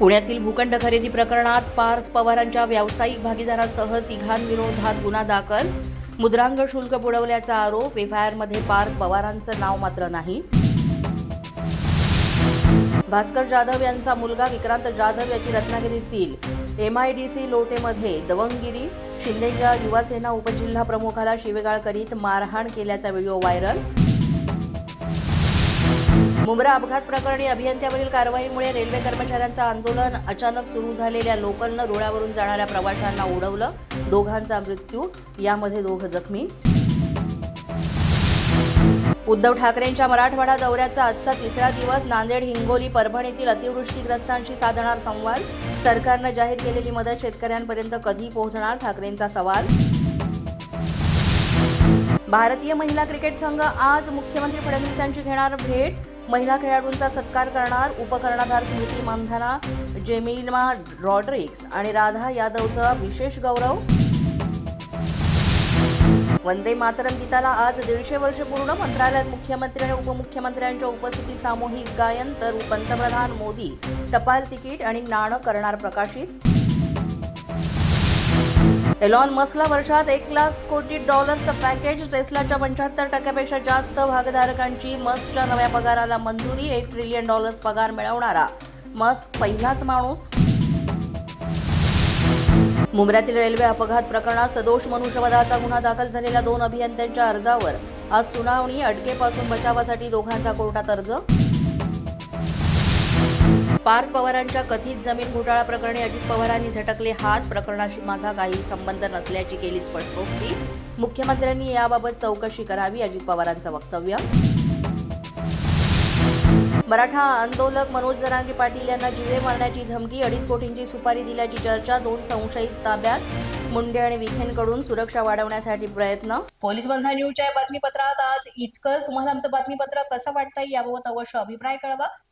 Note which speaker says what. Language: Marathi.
Speaker 1: पुण्यातील भूखंड खरेदी प्रकरणात पार्थ पवारांच्या व्यावसायिक भागीदारासह तिघांविरोधात गुन्हा दाखल. मुद्रांक शुल्क बुडवल्याचा आरोप एफआयआरमध्ये पार्थ पवारांचं नाव मात्र नाही. भास्कर जाधव यांचा मुलगा विक्रांत जाधव याची रत्नागिरीतील एमआयडीसी लोटेमध्ये दवंगिरी शिंदेच्या युवासेना उपजिल्हा प्रमुखाला शिवेगाळ करीत मारहाण केल्याचा व्हिडिओ व्हायरल. मुंब्रा अपघात प्रकरणी अभियंत्यावरील कारवाईमुळे रेल्वे कर्मचाऱ्यांचं आंदोलन अचानक सुरू झालेल्या लोकलनं रुळावरून जाणाऱ्या प्रवाशांना उडवलं. दोघांचा मृत्यू यामध्ये दोघं जखमी. उद्धव ठाकरेंच्या मराठवाडा दौऱ्याचा आजचा तिसरा दिवस नांदेड हिंगोली परभणीतील अतिवृष्टीग्रस्तांशी साधणार संवाद. सरकारनं जाहीर केलेली मदत शेतकऱ्यांपर्यंत कधी पोहोचणार ठाकरेंचा सवाल. भारतीय महिला क्रिकेट संघ आज मुख्यमंत्री फडणवीसांची घेणार भेट. महिला खेळाडूंचा सत्कार करणार उपकर्णधार स्मृती मानधना जेमिमा रॉड्रिक्स आणि राधा यादवचा विशेष गौरव. वंदे मातरम गीताला आज दीडशे वर्ष पूर्ण. मंत्रालयात मुख्यमंत्री आणि उपमुख्यमंत्र्यांच्या उपस्थितीत सामूहिक गायन तर पंतप्रधान मोदी टपाल तिकीट आणि नाणं करणार प्रकाशित. एलॉन मस्कला वर्षात एक लाख कोटी डॉलर्सचं पॅकेज टेस्लाच्या पंच्याहत्तर टक्क्यापेक्षा जास्त भागधारकांची मस्कच्या नव्या पगाराला मंजुरी एक ट्रिलियन डॉलर्स पगार मिळवणारा. मस्क पहिलाच माणूस. मुंबऱ्यातील रेल्वे अपघात प्रकरणात सदोष मनुष्यवधाचा गुन्हा दाखल झालेल्या दोन अभियंत्यांच्या अर्जावर आज सुनावणी अटकेपासून बचावासाठी दोघांचा कोर्टात अर्ज. पार्थ पवारांच्या कथित जमीन घोटाळा प्रकरणी अजित पवारांनी झटकले हात. प्रकरणाशी माझा काही संबंध नसल्याची केली स्पष्टोक्ती. मुख्यमंत्र्यांनी याबाबत चौकशी करावी अजित पवारांचं वक्तव्य. मराठा आंदोलक मनोज जरांगे पाटील यांना जिवे मारण्याची धमकी अडीच कोटींची सुपारी दिल्याची चर्चा दोन संशयित ताब्यात. मुंडे आणि विखेंकडून सुरक्षा वाढवण्यासाठी प्रयत्न. पोलीस बंधा न्यूजच्या बातमीपत्रात आज इतकंच. तुम्हाला आमचं बातमीपत्र कसं वाटतंय याबाबत अवश्य अभिप्राय कळवा.